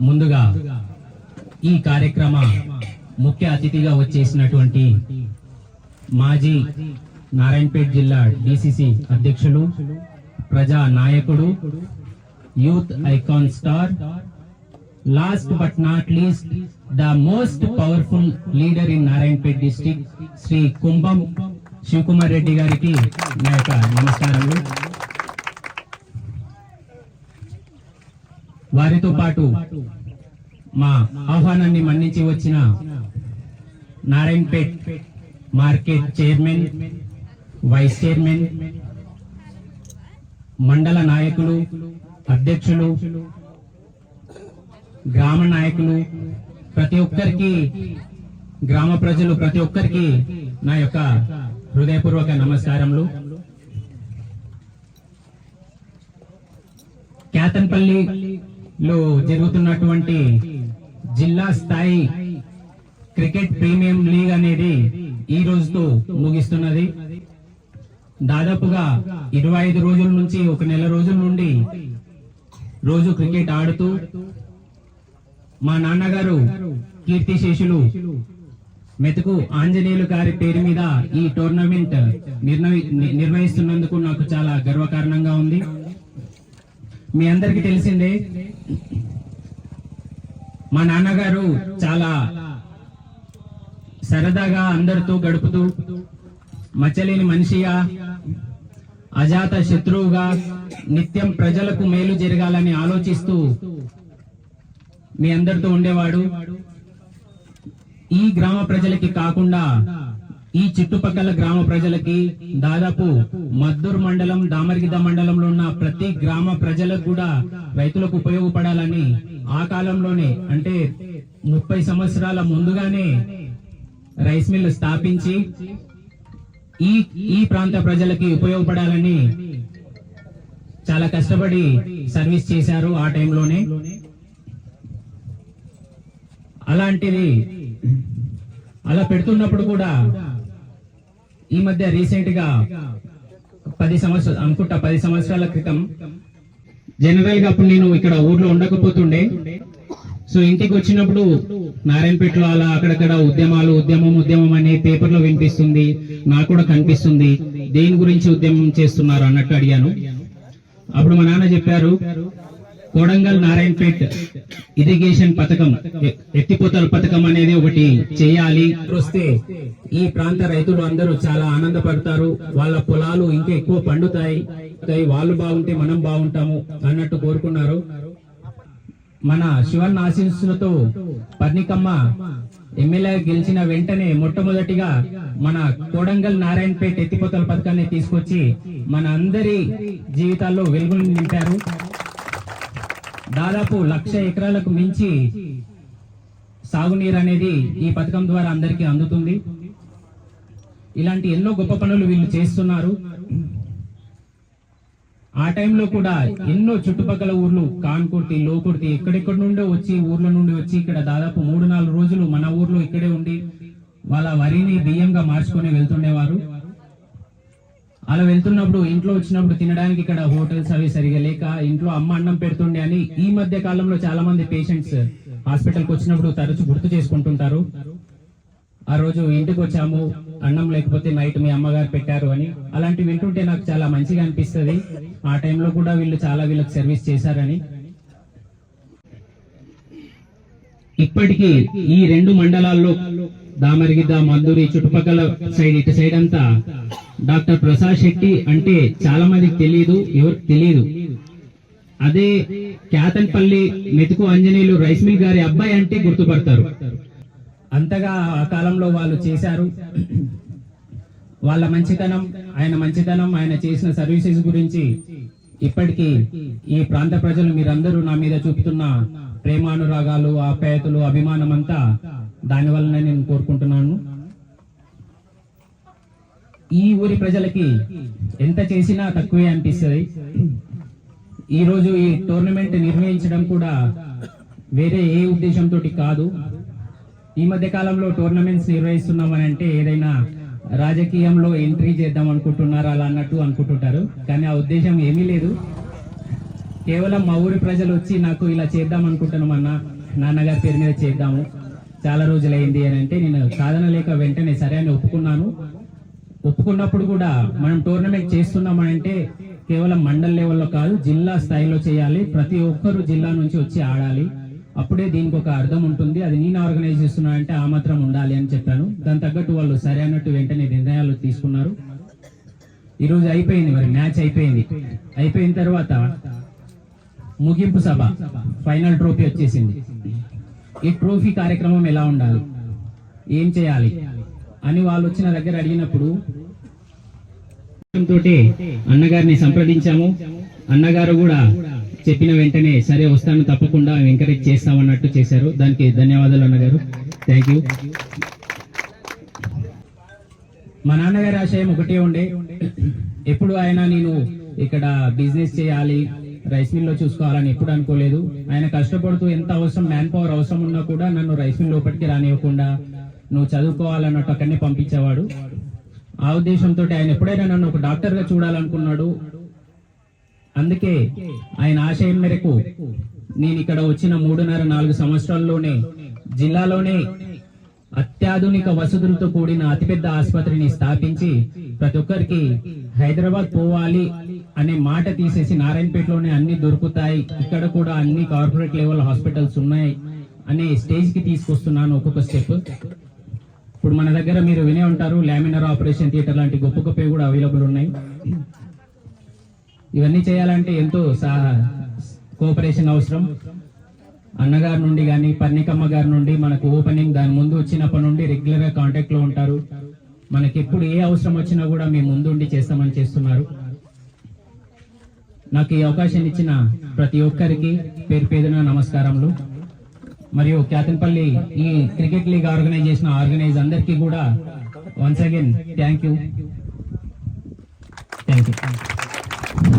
ముందుగా ఈ కార్యక్రమ ముఖ్య అతిథిగా వచ్చేసినటువంటి మాజీ నారాయణపేట్ జిల్లా డిసిసి అధ్యక్షులు ప్రజా నాయకుడు youth icon star last but not least the most powerful leader in Narayanpet district Shri Kumbham Shivakumar Reddy గారికి నా యొక్క నమస్కారములు. వారితో పాటు మా ఆహ్వానాన్ని మన్నించి వచ్చిన Narayanpet market chairman vice chairman మండల నాయకులు అధ్యక్షులు గ్రామ నాయకులు ప్రతి ఒక్కరికి గ్రామ ప్రజలు ప్రతి ఒక్కరికి నా యొక్క హృదయపూర్వక నమస్కారములు. లో జరుగుతున్నటువంటి జిల్లా స్థాయి క్రికెట్ ప్రీమియం లీగ్ అనేది ఈ రోజుతో ముగిస్తున్నది. దాదాపుగా ఇరవై ఐదు రోజుల నుంచి ఒక నెల రోజుల నుండి రోజు క్రికెట్ ఆడుతూ మా నాన్నగారు కీర్తిశేషులు మెతుకు ఆంజనేయులు గారి పేరు మీద ఈ టోర్నమెంట్ నిర్ణయి- నిర్వహిస్తున్నందుకు నాకు చాలా గర్వకారణంగా ఉంది. మీ అందరికి తెలిసిందే మా నాన్నగారు చాలా సరదాగా అందరితో గడుపుతూ మచ్చలేని మనిషిగా అజాత శత్రువుగా నిత్యం ప్రజలకు మేలు జరగాలని ఆలోచిస్తూ మీ అందరితో ఉండేవాడు. ఈ గ్రామ ప్రజలకి కాకుండా ఈ చుట్టుపక్కల గ్రామ ప్రజలకి దాదాపు మద్దూరు మండలం దామరగిద్ద మండలంలో ఉన్న ప్రతి గ్రామ ప్రజలకు కూడా రైతులకు ఉపయోగపడాలని ఆ కాలంలోనే అంటే ముప్పై సంవత్సరాల ముందుగానే రైస్ మిల్ స్థాపించి ఈ ఈ ప్రాంత ప్రజలకి ఉపయోగపడాలని చాలా కష్టపడి సర్వీస్ చేశారు ఆ టైంలోనే. అలాంటిది అలా పెడుతున్నప్పుడు కూడా ఈ మధ్య రీసెంట్గా పది సంవత్సరాలు అనుకుంటా పది సంవత్సరాల క్రితం జనరల్గా అప్పుడు నేను ఇక్కడ ఊర్లో ఉండకపోతుండే. సో ఇంటికి వచ్చినప్పుడు నారాయణపేటలో అలా అక్కడక్కడ ఉద్యమాలు ఉద్యమం ఉద్యమం అనే పేపర్లో వినిపిస్తుంది. నాకు కూడా కనిపిస్తుంది. దేని గురించి ఉద్యమం చేస్తున్నారు అన్నట్టు అడిగాను. అప్పుడు మా నాన్న చెప్పారు కోడంగల్ నారాయణపేట్ ఇరిగేషన్ పథకం ఎత్తిపోతల పథకం అనేది ఒకటి చేయాలి. వస్తే ఈ ప్రాంత రైతులు అందరూ చాలా ఆనందపడతారు. వాళ్ళ పొలాలు ఇంకా ఎక్కువ పండుతాయి. వాళ్ళు బాగుంటే మనం బాగుంటాము అన్నట్టు కోరుకున్నారు. మన శివన్ ఆశీస్సులతో పర్ణికమ్మ ఎమ్మెల్యే గెలిచిన వెంటనే మొట్టమొదటిగా మన కోడంగల్ నారాయణపేట్ ఎత్తిపోతల పథకాన్ని తీసుకొచ్చి మన అందరి జీవితాల్లో వెలుగులు నింపారు. దాదాపు లక్ష ఎకరాలకు మించి సాగునీరు అనేది ఈ పథకం ద్వారా అందరికీ అందుతుంది. ఇలాంటి ఎన్నో గొప్ప పనులు వీళ్ళు చేస్తున్నారు. ఆ టైంలో కూడా ఎన్నో చుట్టుపక్కల ఊర్లు కాన్కుర్తి లోకుర్తి ఎక్కడెక్కడి నుండో వచ్చి ఊర్ల నుండి వచ్చి ఇక్కడ దాదాపు మూడు నాలుగు రోజులు మన ఊర్లో ఇక్కడే ఉండి వాళ్ళ వరిని బియ్యంగా మార్చుకొని వెళ్తుండేవారు. అలా వెళ్తున్నప్పుడు ఇంట్లో వచ్చినప్పుడు తినడానికి ఇక్కడ హోటల్స్ అవి సరిగా లేక ఇంట్లో అమ్మ అన్నం పెడుతుండే అని ఈ మధ్య కాలంలో చాలా మంది పేషెంట్స్ హాస్పిటల్కి వచ్చినప్పుడు తరచు గుర్తు చేసుకుంటుంటారు. ఆ రోజు ఇంటికి వచ్చాము అన్నం లేకపోతే నైట్ మీ అమ్మగారు పెట్టారు అని. అలాంటివి వింటుంటే నాకు చాలా మంచిగా అనిపిస్తుంది. ఆ టైంలో కూడా వీళ్ళు చాలా వీళ్ళకి సర్వీస్ చేశారని. ఇప్పటికీ ఈ రెండు మండలాల్లో దామరిగిద్ద మందూరి చుట్టుపక్కల సైడ్ ఇటు సైడ్ అంతా డాక్టర్ ప్రసాద్ శెట్టి అంటే చాలా మందికి తెలియదు ఎవరికి తెలియదు అదే కేతన్పల్లి మెతుకు ఆంజనేయులు రైస్ మిల్ గారి అబ్బాయి అంటే గుర్తుపడతారు. అంతగా ఆ కాలంలో వాళ్ళు చేశారు. వాళ్ళ మంచితనం ఆయన మంచితనం ఆయన చేసిన సర్వీసెస్ గురించి ఇప్పటికీ ఈ ప్రాంత ప్రజలు మీరందరూ నా మీద చూపుతున్న ప్రేమానురాగాలు ఆప్యాయతలు అభిమానం అంతా దాని వలన నేను కోరుకుంటున్నాను. ఈ ఊరి ప్రజలకి ఎంత చేసినా తక్కువే అనిపిస్తుంది. ఈ రోజు ఈ టోర్నమెంట్ నిర్వహించడం కూడా వేరే ఏ ఉద్దేశంతో కాదు. ఈ మధ్య కాలంలో టోర్నమెంట్స్ నిర్వహిస్తున్నామని అంటే ఏదైనా రాజకీయంలో ఎంట్రీ చేద్దాం అనుకుంటున్నారా అలా అన్నట్టు అనుకుంటుంటారు. కానీ ఆ ఉద్దేశం ఏమీ లేదు. కేవలం మా ఊరి ప్రజలు వచ్చి నాకు ఇలా చేద్దాం అనుకుంటున్నాం అన్న నాన్నగారి పేరు మీద చేద్దాము. చాలా రోజులైంది అని అంటే నేను కాదనలేక వెంటనే సరే అని ఒప్పుకున్నాను. ఒప్పుకున్నప్పుడు కూడా మనం టోర్నమెంట్ చేస్తున్నామంటే కేవలం మండల్ లెవెల్లో కాదు జిల్లా స్థాయిలో చేయాలి. ప్రతి ఒక్కరు జిల్లా నుంచి వచ్చి ఆడాలి. అప్పుడే దీనికి ఒక అర్థం ఉంటుంది. అది నేను ఆర్గనైజ్ చేస్తున్నా అంటే ఆ మాత్రం ఉండాలి అని చెప్పాను. దాని తగ్గట్టు వాళ్ళు సరే అన్నట్టు వెంటనే నిర్ణయాలు తీసుకున్నారు. ఈరోజు అయిపోయింది మరి మ్యాచ్ అయిపోయింది. అయిపోయిన తర్వాత ముగింపు సభ ఫైనల్ ట్రోఫీ వచ్చేసింది. ఈ ట్రోఫీ కార్యక్రమం ఎలా ఉండాలి? ఏం చేయాలి? అని వాళ్ళు వచ్చిన దగ్గర అడిగినప్పుడు తోటి అన్నగారిని సంప్రదించాము. అన్నగారు కూడా చెప్పిన వెంటనే సరే వస్తాను తప్పకుండా ఎంకరేజ్ చేస్తామన్నట్టు చేశారు. దానికి ధన్యవాదాలు అన్నగారు. థ్యాంక్ యూ మా నాన్నగారి ఆశయం ఒకటే ఉండే. ఎప్పుడు ఆయన నేను ఇక్కడ బిజినెస్ చేయాలి రైస్ మిల్లో చూసుకోవాలని ఎప్పుడు అనుకోలేదు. ఆయన కష్టపడుతూ ఎంత అవసరం మ్యాన్ పవర్ అవసరం ఉన్నా కూడా నన్ను రైస్ మిల్ లోపలికి రానివ్వకుండా నువ్వు చదువుకోవాలన్నట్టు అక్కడనే పంపించేవాడు. ఆ ఉద్దేశంతో ఆయన ఎప్పుడైనా నన్ను ఒక డాక్టర్గా చూడాలనుకున్నాడు. అందుకే ఆయన ఆశయం మేరకు నేను ఇక్కడ వచ్చిన మూడున్నర నాలుగు సంవత్సరాల్లోనే జిల్లాలోనే అత్యాధునిక వసతులతో కూడిన అతిపెద్ద ఆసుపత్రిని స్థాపించి ప్రతి ఒక్కరికి హైదరాబాద్ పోవాలి అనే మాట తీసేసి నారాయణపేటలోనే అన్ని దొరుకుతాయి. ఇక్కడ కూడా అన్ని కార్పొరేట్ లెవెల్ హాస్పిటల్స్ ఉన్నాయి అనే స్టేజ్కి తీసుకొస్తున్నాను ఒక్కొక్క స్టెప్. ఇప్పుడు మన దగ్గర మీరు వినే ఉంటారు లామినర్ ఆపరేషన్ థియేటర్ లాంటి గొప్ప గొప్పవి కూడా అవైలబుల్ ఉన్నాయి. ఇవన్నీ చేయాలంటే ఎంతో కోఆపరేషన్ అవసరం. అన్నగారి నుండి కానీ పన్నికమ్మ గారి నుండి మనకు ఓపెనింగ్ దాని ముందు వచ్చినప్పటి నుండి రెగ్యులర్గా కాంటాక్ట్లో ఉంటారు. మనకి ఎప్పుడు ఏ అవసరం వచ్చినా కూడా మేము ముందుండి చేస్తామని చేస్తున్నారు. నాకు ఈ అవకాశం ఇచ్చిన ప్రతి ఒక్కరికి పేరు పేరున నమస్కారములు. మరియు క్యాతన్పల్లి ఈ క్రికెట్ లీగ్ ఆర్గనైజ్ చేసిన ఆర్గనైజ్ అందరికీ కూడా once again thank you thank you